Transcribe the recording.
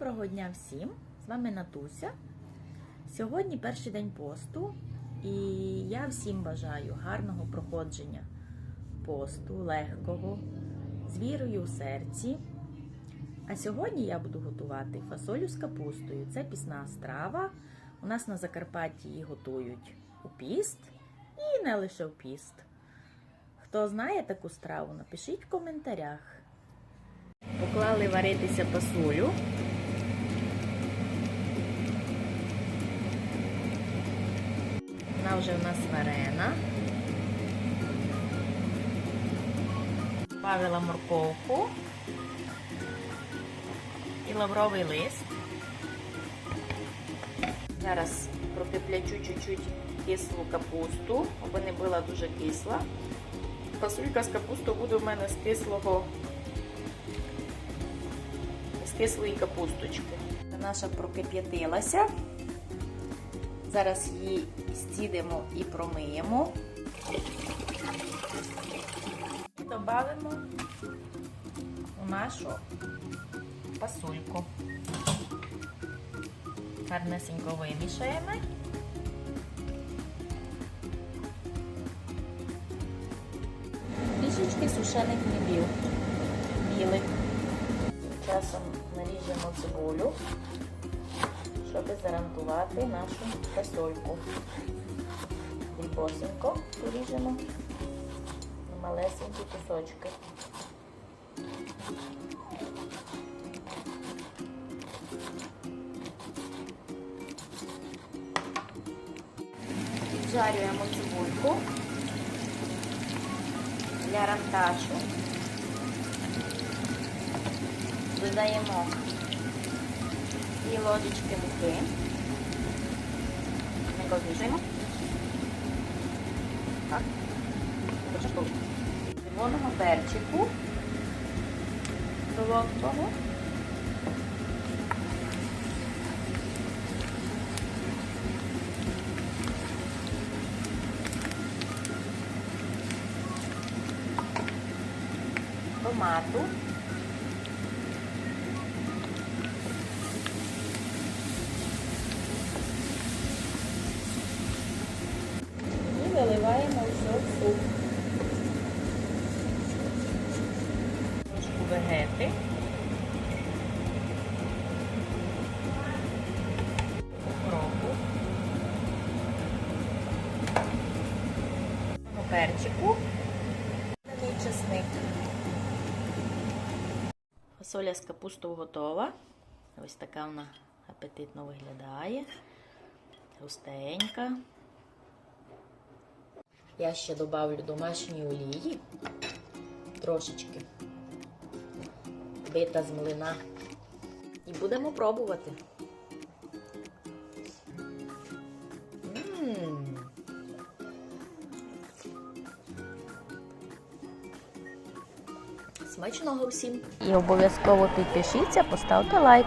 Доброго дня всім! З вами Натуся. Сьогодні перший день посту, і я всім бажаю гарного проходження посту, легкого, з вірою у серці. А сьогодні я буду готувати фасолю з капустою. Це пісна страва. У нас на Закарпатті її готують у піст і не лише у піст. Хто знає таку страву, напишіть в коментарях. Поклали варитися пасулю. Вже у нас варена. Добавила морковку і лавровий лист. Зараз прокиплячу чуть-чуть кислу капусту, аби не була дуже кисла. Фасулька з капустою буде у мене з кислого з кислої капусточки. Наша прокип'ятилася. Зараз її зцідимо і промиємо. І додамо у нашу пасульку. Гарнесенько вимішаємо. Трішечки сушених грибів білих. Часом наріжемо цибулю, щоб заранкувати нашу фасольку. Дрібосенько поріжемо на малесенькі кусочки. Піджарюємо цибульку для рамташу. Додаємо дві ложечки муки. Не розмішуємо. Так. Початку. Червоного перчику. Солодкого. Томату. Вегети. Укропу. Перчику. Чесник. Фасоля з капустою готова. Ось така вона апетитно виглядає. Густенька. Я ще добавлю домашньої олії. Трошечки. Бита з млина. І будемо пробувати. Смачного всім! І обов'язково підпишіться, поставте лайк.